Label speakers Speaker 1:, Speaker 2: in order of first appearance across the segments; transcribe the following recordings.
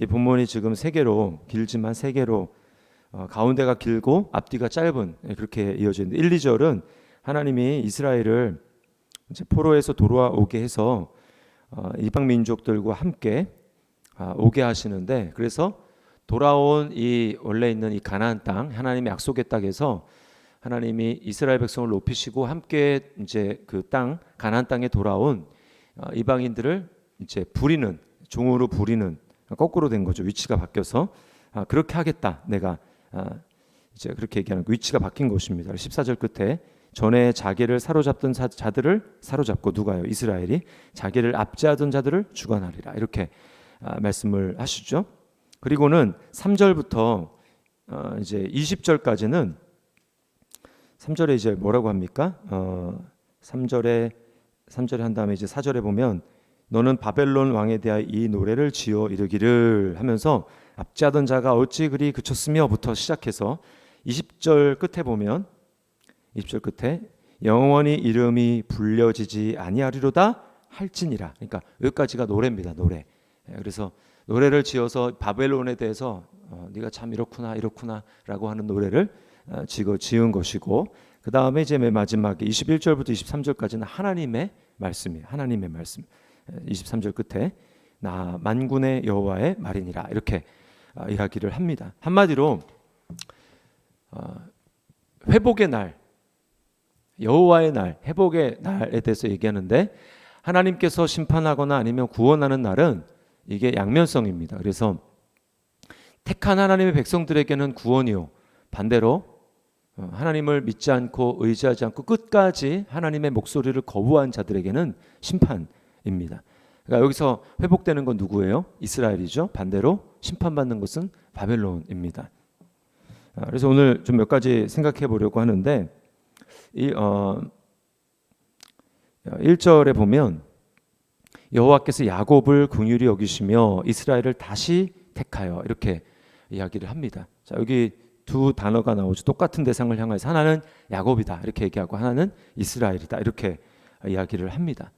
Speaker 1: 이 본문이 지금 세 개로 길지만 세 개로 어, 가운데가 길고 앞뒤가 짧은 예, 그렇게 이어지는데 1, 2절은 하나님이 이스라엘을 이제 포로에서 돌아오게 해서 어, 이방 민족들과 함께 아, 오게 하시는데 그래서 돌아온 이 원래 있는 이 가나안 땅 하나님의 약속의 땅에서 하나님이 이스라엘 백성을 높이시고 함께 이제 그 땅 가나안 땅에 돌아온 어, 이방인들을 이제 부리는 종으로 부리는 거꾸로 된 거죠 위치가 바뀌어서 아, 그렇게 하겠다 내가 아, 이제 그렇게 얘기하는 거. 위치가 바뀐 것입니다. 14절 끝에 전에 자기를 사로잡던 자, 자들을 사로잡고 누가요? 이스라엘이 자기를 압제하던 자들을 주관하리라 이렇게 아, 말씀을 하시죠. 그리고는 3절부터 어, 이제 20절까지는 3절에 이제 뭐라고 합니까? 어, 3절에 3절에 한 다음에 이제 4절에 보면 너는 바벨론 왕에 대하여 이 노래를 지어 이르기를 하면서 압제하던 자가 어찌 그리 그쳤으며부터 시작해서 20절 끝에 보면 20절 끝에 영원히 이름이 불려지지 아니하리로다 할지니라. 그러니까 여기까지가 노래입니다. 노래. 예, 그래서 노래를 지어서 바벨론에 대해서 어, 네가 참 이렇구나 이렇구나라고 하는 노래를 어, 지고 지은 것이고 그 다음에 이제 맨 마지막에 21절부터 23절까지는 하나님의 말씀이에요. 하나님의 말씀. 23절 끝에 나 만군의 여호와의 말이니라 이렇게 어, 이야기를 합니다. 한마디로 어, 회복의 날, 여호와의 날, 회복의 날에 대해서 얘기하는데 하나님께서 심판하거나 아니면 구원하는 날은 이게 양면성입니다. 그래서 택한 하나님의 백성들에게는 구원이요 반대로 어, 하나님을 믿지 않고 의지하지 않고 끝까지 하나님의 목소리를 거부한 자들에게는 심판 입니다. 그러니까 여기서 회복되는 건 누구예요? 이스라엘이죠. 반대로 심판받는 것은 바벨론입니다. 아, 그래서 오늘 좀 몇 가지 생각해 보려고 하는데 이 어, 1절에 보면 여호와께서 야곱을 긍휼히 여기시며 이스라엘을 다시 택하여 이렇게 이야기를 합니다. 자, 여기 두 단어가 나오죠. 똑같은 대상을 향해서 하나는 야곱이다 이렇게 얘기하고 하나는 이스라엘이다 이렇게 이야기를 합니다.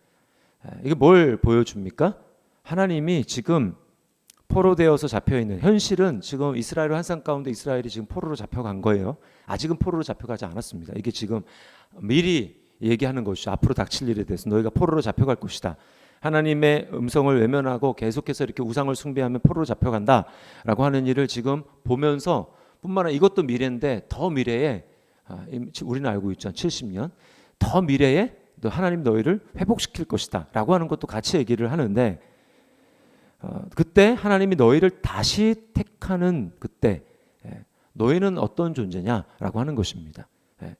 Speaker 1: 이게 뭘 보여줍니까? 하나님이 지금 포로되어서 잡혀 있는 현실은 지금 이스라엘 한상 가운데 이스라엘이 지금 포로로 잡혀간 거예요. 아직은 포로로 잡혀가지 않았습니다. 이게 지금 미리 얘기하는 것이죠. 앞으로 닥칠 일에 대해서 너희가 포로로 잡혀갈 것이다. 하나님의 음성을 외면하고 계속해서 이렇게 우상을 숭배하면 포로로 잡혀간다라고 하는 일을 지금 보면서 뿐만 아니라 이것도 미래인데 더 미래에 아, 우리는 알고 있죠. 70년 더 미래에 너 하나님 너희를 회복시킬 것이다 라고 하는 것도 같이 얘기를 하는데 어, 그때 하나님이 너희를 다시 택하는 그때 예, 너희는 어떤 존재냐라고 하는 것입니다. 예,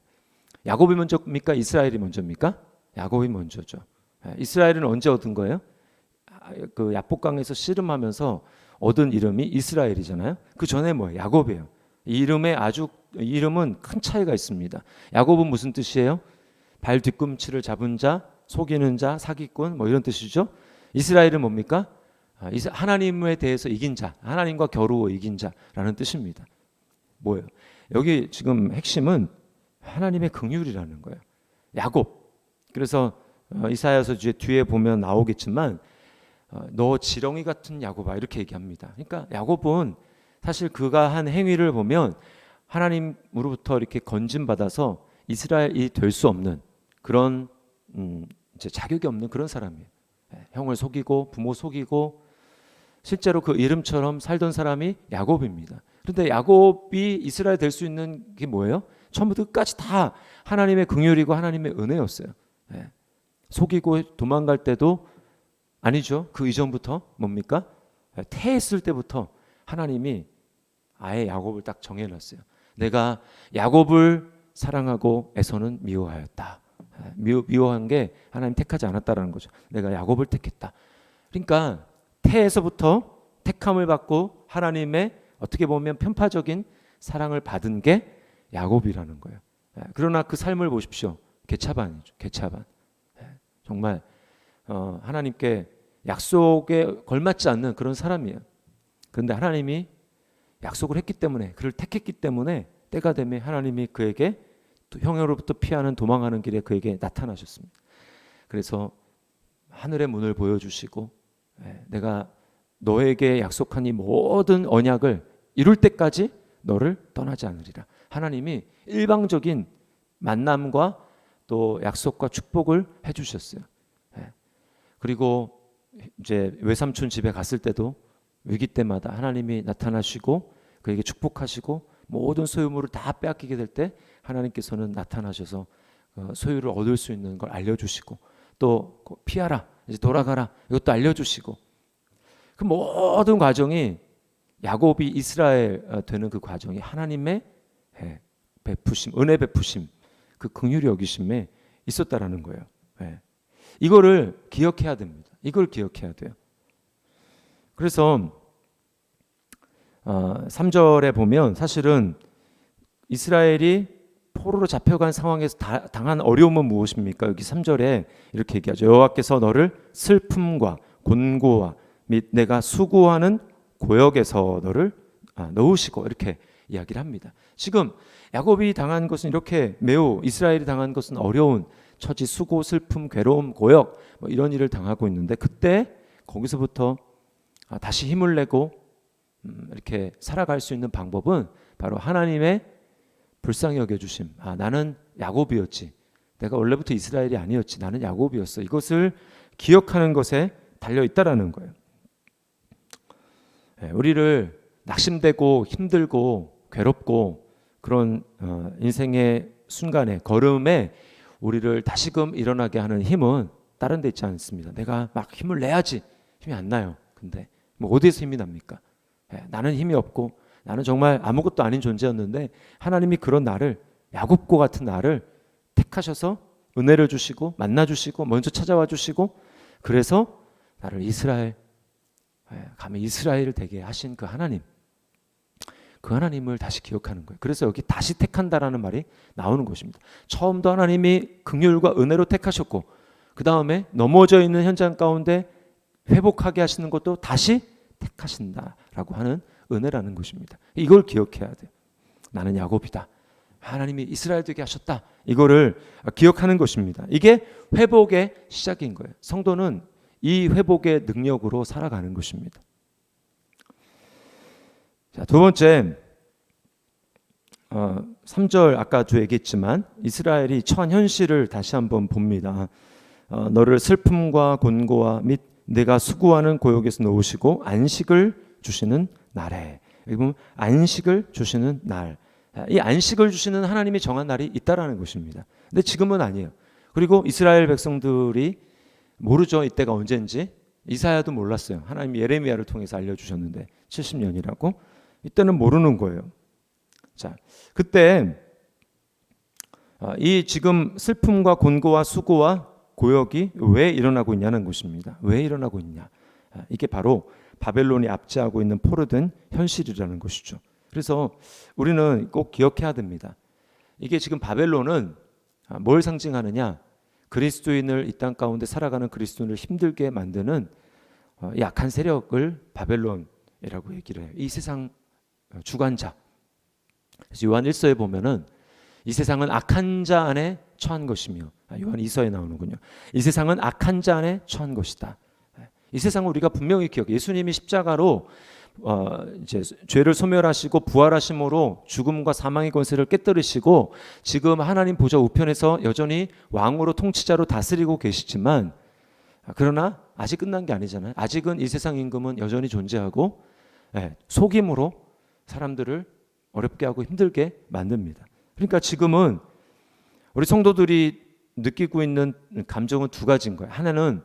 Speaker 1: 야곱이 먼저입니까? 이스라엘이 먼저입니까? 야곱이 먼저죠. 예, 이스라엘은 언제 얻은 거예요? 아, 그 야복강에서 씨름하면서 얻은 이름이 이스라엘이잖아요. 그 전에 뭐예요? 야곱이에요. 이 이름에 아주 이름은 큰 차이가 있습니다. 야곱은 무슨 뜻이에요? 발 뒤꿈치를 잡은 자, 속이는 자, 사기꾼 뭐 이런 뜻이죠. 이스라엘은 뭡니까? 아, 하나님에 대해서 이긴 자, 하나님과 겨루어 이긴 자라는 뜻입니다. 뭐예요? 여기 지금 핵심은 하나님의 긍휼이라는 거예요. 야곱. 그래서 어, 이사야서 뒤에 보면 나오겠지만 어, 너 지렁이 같은 야곱아 이렇게 얘기합니다. 그러니까 야곱은 사실 그가 한 행위를 보면 하나님으로부터 이렇게 건진 받아서 이스라엘이 될 수 없는 그런 음, 이제 자격이 없는 그런 사람이에요. 예, 형을 속이고 부모 속이고 실제로 그 이름처럼 살던 사람이 야곱입니다. 그런데 야곱이 이스라엘 될 수 있는 게 뭐예요? 처음부터 끝까지 다 하나님의 긍휼이고 하나님의 은혜였어요. 예. 속이고 도망갈 때도 아니죠. 그 이전부터 뭡니까? 예, 태했을 때부터 하나님이 아예 야곱을 딱 정해놨어요. 내가 야곱을 사랑하고 에서는 미워하였다. 예, 미워, 미워 한 게 하나님 택하지 않았다라는 거죠. 내가 야곱을 택했다. 그러니까 태에서부터 택함을 받고 하나님의 어떻게 보면 편파적인 사랑을 받은 게 야곱이라는 거예요. 예, 그러나 그 삶을 보십시오. 개차반이죠. 개차반. 예, 정말 어, 하나님께 약속에 걸맞지 않는 그런 사람이에요. 그런데 하나님이 약속을 했기 때문에 그를 택했기 때문에 때가 되면 하나님이 그에게 형으로부터 피하는 도망하는 길에 그에게 나타나셨습니다. 그래서 하늘의 문을 보여주시고 예, 내가 너에게 약속한 이 모든 언약을 이룰 때까지 너를 떠나지 않으리라. 하나님이 일방적인 만남과 또 약속과 축복을 해주셨어요. 예. 그리고 이제 외삼촌 집에 갔을 때도 위기 때마다 하나님이 나타나시고 그에게 축복하시고 모든 소유물을 다 빼앗기게 될 때 하나님께서는 나타나셔서 어, 소유를 얻을 수 있는 걸 알려주시고 또 피하라 이제 돌아가라 이것도 알려주시고 그 모든 과정이 야곱이 이스라엘 어, 되는 그 과정이 하나님의 예, 베푸심 은혜 베푸심 그 긍휼히 여기심에 있었다라는 거예요. 예. 이거를 기억해야 됩니다. 이걸 기억해야 돼요. 그래서 어, 3절에 보면 사실은 이스라엘이 포로로 잡혀간 상황에서 다, 당한 어려움은 무엇입니까? 여기 3절에 이렇게 얘기하죠. 여호와께서 너를 슬픔과 곤고와 및 내가 수고하는 고역에서 너를 아, 넣으시고 이렇게 이야기를 합니다. 지금 야곱이 당한 것은 이렇게 매우 이스라엘이 당한 것은 어려운 처지, 수고, 슬픔, 괴로움, 고역 뭐 이런 일을 당하고 있는데 그때 거기서부터 아, 다시 힘을 내고 음, 이렇게 살아갈 수 있는 방법은 바로 하나님의 불쌍히 여겨주심. 아 나는 야곱이었지. 내가 원래부터 이스라엘이 아니었지. 나는 야곱이었어. 이것을 기억하는 것에 달려 있다라는 거예요. 예, 우리를 낙심되고 힘들고 괴롭고 그런 어, 인생의 순간에 걸음에 우리를 다시금 일어나게 하는 힘은 다른 데 있지 않습니다. 내가 막 힘을 내야지 힘이 안 나요. 근데 뭐 어디에서 힘이 납니까? 예, 나는 힘이 없고 나는 정말 아무것도 아닌 존재였는데 하나님이 그런 나를 야곱과 같은 나를 택하셔서 은혜를 주시고 만나 주시고 먼저 찾아와 주시고 그래서 나를 이스라엘 예, 감히 이스라엘을 되게 하신 그 하나님 그 하나님을 다시 기억하는 거예요. 그래서 여기 다시 택한다라는 말이 나오는 것입니다. 처음도 하나님이 긍휼과 은혜로 택하셨고 그 다음에 넘어져 있는 현장 가운데 회복하게 하시는 것도 다시 택하신다라고 하는 은혜라는 것입니다. 이걸 기억해야 돼. 나는 야곱이다. 하나님이 이스라엘 되게 하셨다. 이거를 기억하는 것입니다. 이게 회복의 시작인 거예요. 성도는 이 회복의 능력으로 살아가는 것입니다. 자, 두 번째 어, 3절 아까도 얘기했지만 이스라엘이 처한 현실을 다시 한번 봅니다. 어, 너를 슬픔과 곤고와 및 내가 수고하는 고역에서 놓으시고 안식을 주시는 날에 여기 보면 안식을 주시는 날. 이 안식을 주시는 하나님이 정한 날이 있다라는 것입니다. 근데 지금은 아니에요. 그리고 이스라엘 백성들이 모르죠. 이때가 언제인지. 이사야도 몰랐어요. 하나님 예레미야를 통해서 알려 주셨는데 70년이라고. 이때는 모르는 거예요. 자, 그때 아, 이 지금 슬픔과 곤고와 수고와 고역이 왜 일어나고 있냐는 것입니다. 왜 일어나고 있냐? 아, 이게 바로 바벨론이 압제하고 있는 포로된 현실이라는 것이죠. 그래서 우리는 꼭 기억해야 됩니다. 이게 지금 바벨론은 아, 뭘 상징하느냐? 그리스도인을 이 땅 가운데 살아가는 그리스도인을 힘들게 만드는 어, 약한 세력을 바벨론이라고 얘기를 해요. 이 세상 어, 주관자. 그래서 요한 1서에 보면은 이 세상은 악한 자 안에 처한 것이며 아, 요한 2서에 나오는군요. 이 세상은 악한 자 안에 처한 것이다. 이 세상을 우리가 분명히 기억. 예수님이 십자가로 어, 이제 죄를 소멸하시고 부활하심으로 죽음과 사망의 권세를 깨뜨리시고 지금 하나님 보좌 우편에서 여전히 왕으로 통치자로 다스리고 계시지만 그러나 아직 끝난 게 아니잖아요. 아직은 이 세상 임금은 여전히 존재하고 예, 속임으로 사람들을 어렵게 하고 힘들게 만듭니다. 그러니까 지금은 우리 성도들이 느끼고 있는 감정은 두 가지인 거예요. 하나는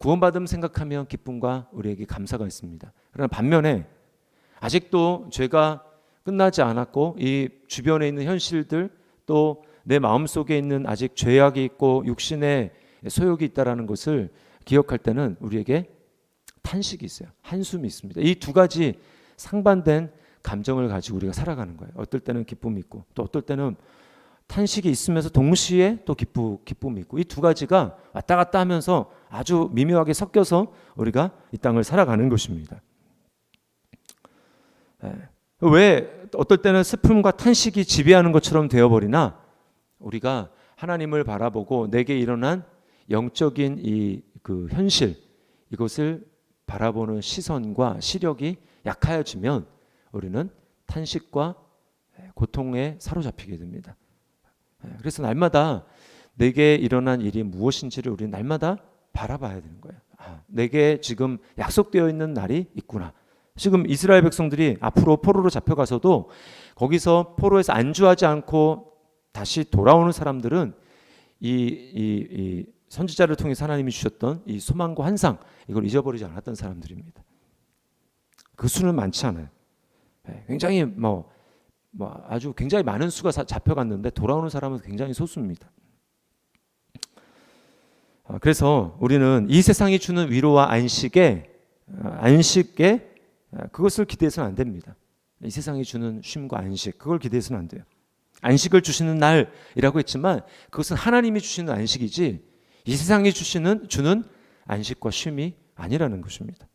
Speaker 1: 구원받음 생각하면 기쁨과 우리에게 감사가 있습니다. 그러나 반면에 아직도 죄가 끝나지 않았고 이 주변에 있는 현실들 또 내 마음 속에 있는 아직 죄악이 있고 육신의 소욕이 있다라는 것을 기억할 때는 우리에게 탄식이 있어요. 한숨이 있습니다. 이 두 가지 상반된 감정을 가지고 우리가 살아가는 거예요. 어떨 때는 기쁨이 있고 또 어떨 때는 탄식이 있으면서 동시에 또 기쁨, 기쁨이 있고 이 두 가지가 왔다 갔다 하면서 아주 미묘하게 섞여서 우리가 이 땅을 살아가는 것입니다. 예. 왜 어떨 때는 슬픔과 탄식이 지배하는 것처럼 되어버리나 우리가 하나님을 바라보고 내게 일어난 영적인 이 그 현실 이것을 바라보는 시선과 시력이 약하여지면 우리는 탄식과 고통에 사로잡히게 됩니다. 예, 그래서 날마다 내게 일어난 일이 무엇인지를 우리는 날마다 바라봐야 되는 거예요. 아, 내게 지금 약속되어 있는 날이 있구나. 지금 이스라엘 백성들이 앞으로 포로로 잡혀가서도 거기서 포로에서 안주하지 않고 다시 돌아오는 사람들은 이, 이, 이 선지자를 통해서 하나님이 주셨던 이 소망과 환상 이걸 잊어버리지 않았던 사람들입니다. 그 수는 많지 않아요. 예, 굉장히 뭐, 뭐 아주 굉장히 많은 수가 사- 잡혀갔는데 돌아오는 사람은 굉장히 소수입니다. 아, 그래서 우리는 이 세상이 주는 위로와 안식에 아, 안식에 아, 그것을 기대해서는 안 됩니다. 이 세상이 주는 쉼과 안식 그걸 기대해서는 안 돼요. 안식을 주시는 날이라고 했지만 그것은 하나님이 주시는 안식이지 이 세상이 주시는 주는 안식과 쉼이 아니라는 것입니다.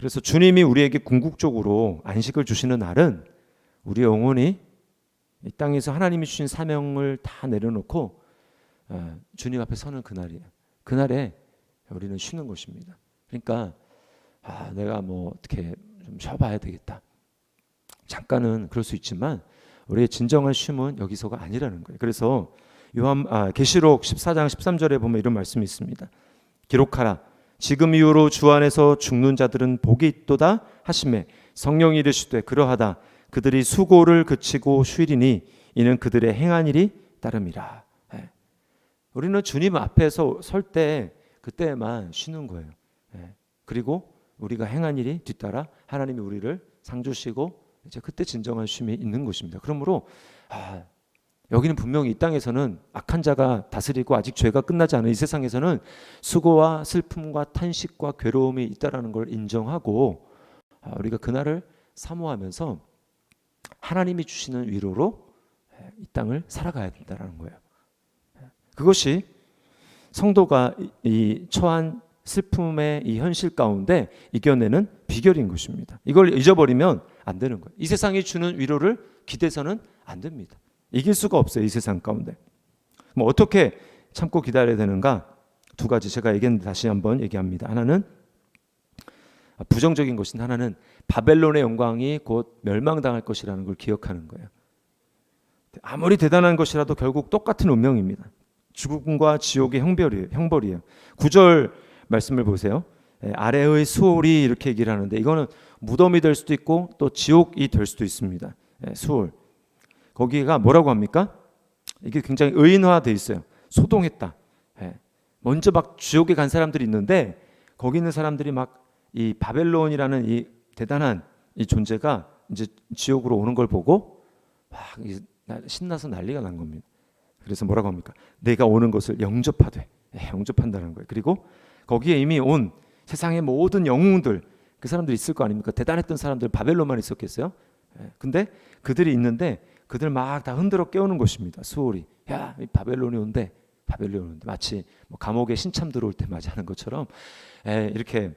Speaker 1: 그래서 주님이 우리에게 궁극적으로 안식을 주시는 날은 우리 영혼이 이 땅에서 하나님이 주신 사명을 다 내려놓고 어, 주님 앞에 서는 그날이에요. 그날에 우리는 쉬는 것입니다. 그러니까 아, 내가 뭐 어떻게 좀 쉬어봐야 되겠다. 잠깐은 그럴 수 있지만 우리의 진정한 쉼은 여기서가 아니라는 거예요. 그래서 요한 아, 계시록 14장 13절에 보면 이런 말씀이 있습니다. 기록하라 지금 이후로 주 안에서 죽는 자들은 복이 있도다 하심에 성령이 이르시되 그러하다 그들이 수고를 그치고 쉬리니 이는 그들의 행한 일이 따름이라. 예. 우리는 주님 앞에서 설 때 그때만 쉬는 거예요. 예. 그리고 우리가 행한 일이 뒤따라 하나님이 우리를 상 주시고 이제 그때 진정한 쉼이 있는 것입니다. 그러므로 아, 여기는 분명히 이 땅에서는 악한 자가 다스리고 아직 죄가 끝나지 않은 이 세상에서는 수고와 슬픔과 탄식과 괴로움이 있다라는 걸 인정하고 아, 우리가 그날을 사모하면서 하나님이 주시는 위로로 이 땅을 살아가야 된다라는 거예요. 그것이 성도가 이- 이 처한 슬픔의 이 현실 가운데 이겨내는 비결인 것입니다. 이걸 잊어버리면 안 되는 거예요. 이 세상이 주는 위로를 기대서는 안 됩니다. 이길 수가 없어요. 이 세상 가운데. 뭐 어떻게 참고 기다려야 되는가? 두 가지 제가 얘기했는데 다시 한번 얘기합니다. 하나는 부정적인 것인 하나는 바벨론의 영광이 곧 멸망당할 것이라는 걸 기억하는 거예요. 아무리 대단한 것이라도 결국 똑같은 운명입니다. 죽음과 지옥의 형벌이에요. 형벌이에요. 구절 말씀을 보세요. 예, 아래의 수월이 이렇게 얘기를 하는데 이거는 무덤이 될 수도 있고 또 지옥이 될 수도 있습니다. 예, 수월. 거기가 뭐라고 합니까? 이게 굉장히 의인화돼 있어요. 소동했다. 예. 먼저 막 지옥에 간 사람들이 있는데 거기 있는 사람들이 막 이 바벨론이라는 이 대단한 이 존재가 이제 지옥으로 오는 걸 보고 막 신나서 난리가 난 겁니다. 그래서 뭐라고 합니까? 내가 오는 것을 영접하되 예, 영접한다는 거예요. 그리고 거기에 이미 온 세상의 모든 영웅들 그 사람들 있을 거 아닙니까? 대단했던 사람들 바벨론만 있었겠어요? 예, 근데 그들이 있는데 그들 막 다 흔들어 깨우는 것입니다. 수월이 야, 이 바벨론이 온대. 바벨론이 온대. 마치 뭐 감옥에 신참 들어올 때 맞이하는 것처럼 예, 이렇게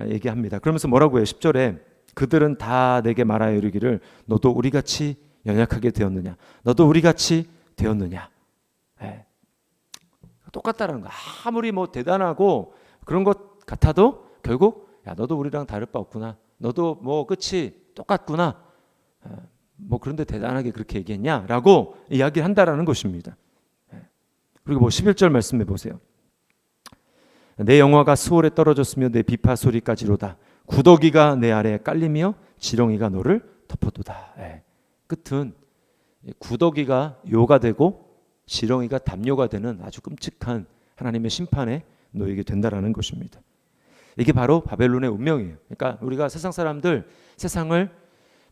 Speaker 1: 얘기합니다. 그러면서 뭐라고 해요? 10절에 그들은 다 내게 말하여 이르기를 너도 우리 같이 연약하게 되었느냐? 너도 우리 같이 되었느냐? 예. 똑같다라는 거. 아무리 뭐 대단하고 그런 것 같아도 결국 야 너도 우리랑 다를 바 없구나. 너도 뭐 끝이 똑같구나. 예. 뭐 그런데 대단하게 그렇게 얘기했냐라고 이야기를 한다라는 것입니다. 예. 그리고 뭐 11절 말씀해 보세요. 내 영화가 수월에 떨어졌으며 내 비파 소리까지로다. 구더기가 내 아래에 깔리며 지렁이가 너를 덮어도다. 예. 끝은 이 구더기가 요가 되고 지렁이가 담요가 되는 아주 끔찍한 하나님의 심판에 놓이게 된다라는 것입니다. 이게 바로 바벨론의 운명이에요. 그러니까 우리가 세상 사람들 세상을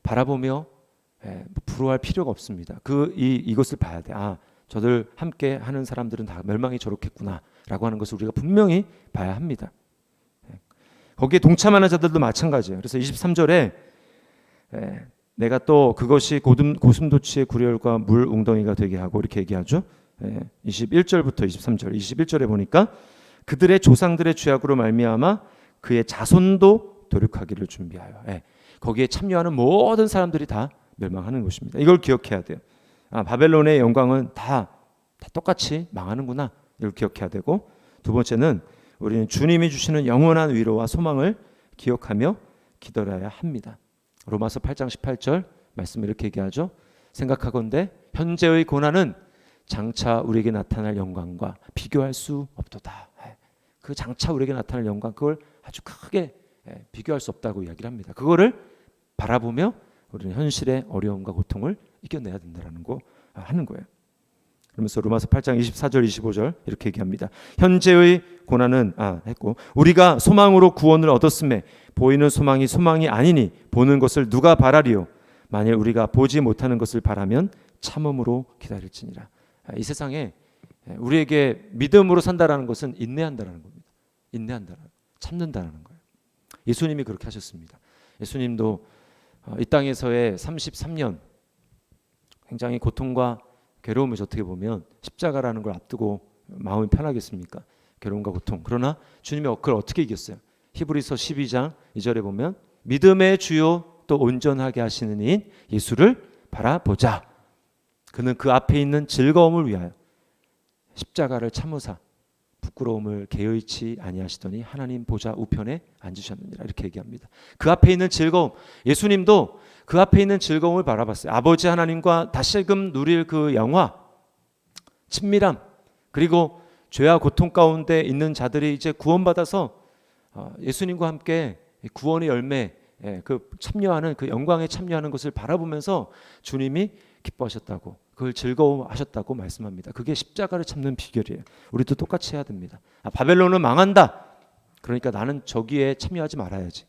Speaker 1: 바라보며 예, 부러워할 필요가 없습니다. 그 이 이것을 봐야 돼. 아, 저들 함께 하는 사람들은 다 멸망이 저렇겠구나라고 하는 것을 우리가 분명히 봐야 합니다. 예. 거기에 동참하는 자들도 마찬가지예요. 그래서 23절에 예, 내가 또 그것이 고슴, 고슴도치의 구렬과 물 웅덩이가 되게 하고 이렇게 얘기하죠. 예, 21절부터 23절. 21절에 보니까 그들의 조상들의 죄악으로 말미암아 그의 자손도 도륙하기를 준비하여. 예, 거기에 참여하는 모든 사람들이 다 멸망하는 것입니다. 이걸 기억해야 돼요. 아, 바벨론의 영광은 다, 다 똑같이 망하는구나. 이걸 기억해야 되고 두 번째는 우리는 주님이 주시는 영원한 위로와 소망을 기억하며 기다려야 합니다. 로마서 8장 18절 말씀 이렇게 얘기하죠. 생각하건대 현재의 고난은 장차 우리에게 나타날 영광과 비교할 수 없도다. 예. 그 장차 우리에게 나타날 영광 그걸 아주 크게 예, 비교할 수 없다고 이야기를 합니다. 그거를 바라보며 우리는 현실의 어려움과 고통을 이겨내야 된다라는 거 아, 하는 거예요. 그러면서 로마서 8장 24절 25절 이렇게 얘기합니다. 현재의 고난은 아 했고 우리가 소망으로 구원을 얻었음에 보이는 소망이 소망이 아니니 보는 것을 누가 바라리요 만일 우리가 보지 못하는 것을 바라면 참음으로 기다릴지니라. 아, 이 세상에 우리에게 믿음으로 산다라는 것은 인내한다라는 겁니다. 인내한다라는 참는다라는 거예요. 예수님이 그렇게 하셨습니다. 예수님도 어, 이 땅에서의 33년 굉장히 고통과 괴로움을 어떻게 보면 십자가라는 걸 앞두고 마음이 편하겠습니까? 괴로움과 고통. 그러나 주님이 그걸 어떻게 이겼어요? 히브리서 12장 2절에 보면 믿음의 주요 또 온전하게 하시는 이인 예수를 바라보자. 그는 그 앞에 있는 즐거움을 위하여 십자가를 참으사 부끄러움을 개의치 아니하시더니 하나님 보좌 우편에 앉으셨느니라 이렇게 얘기합니다. 그 앞에 있는 즐거움 예수님도 그 앞에 있는 즐거움을 바라봤어요. 아버지 하나님과 다시금 누릴 그 영화 친밀함 그리고 죄와 고통 가운데 있는 자들이 이제 구원받아서 어, 예수님과 함께 구원의 열매 예, 그 참여하는 그 영광에 참여하는 것을 바라보면서 주님이 기뻐하셨다고 그걸 즐거워하셨다고 말씀합니다. 그게 십자가를 참는 비결이에요. 우리도 똑같이 해야 됩니다. 아, 바벨론은 망한다. 그러니까 나는 저기에 참여하지 말아야지.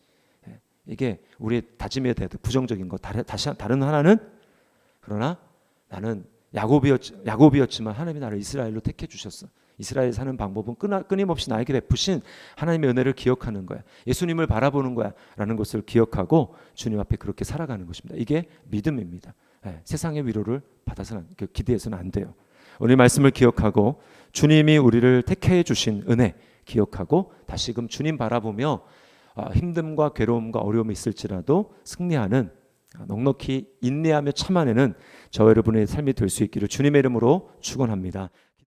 Speaker 1: 예, 이게 우리의 다짐에 대해 부정적인 것. 다시 다른 하나는 그러나 나는 야곱이었, 야곱이었지만 하나님이 나를 이스라엘로 택해 주셨어. 이스라엘 사는 방법은 끊어, 끊임없이 나에게 베푸신 하나님의 은혜를 기억하는 거야. 예수님을 바라보는 거야라는 것을 기억하고 주님 앞에 그렇게 살아가는 것입니다. 이게 믿음입니다. 예, 세상의 위로를 받아서는 그 기대해서는 안 돼요. 오늘 말씀을 기억하고 주님이 우리를 택해 주신 은혜 기억하고 다시금 주님 바라보며 아, 힘듦과 괴로움과 어려움이 있을지라도 승리하는 아, 넉넉히 인내하며 참아내는 저 여러분의 삶이 될 수 있기를 주님의 이름으로 축원합니다.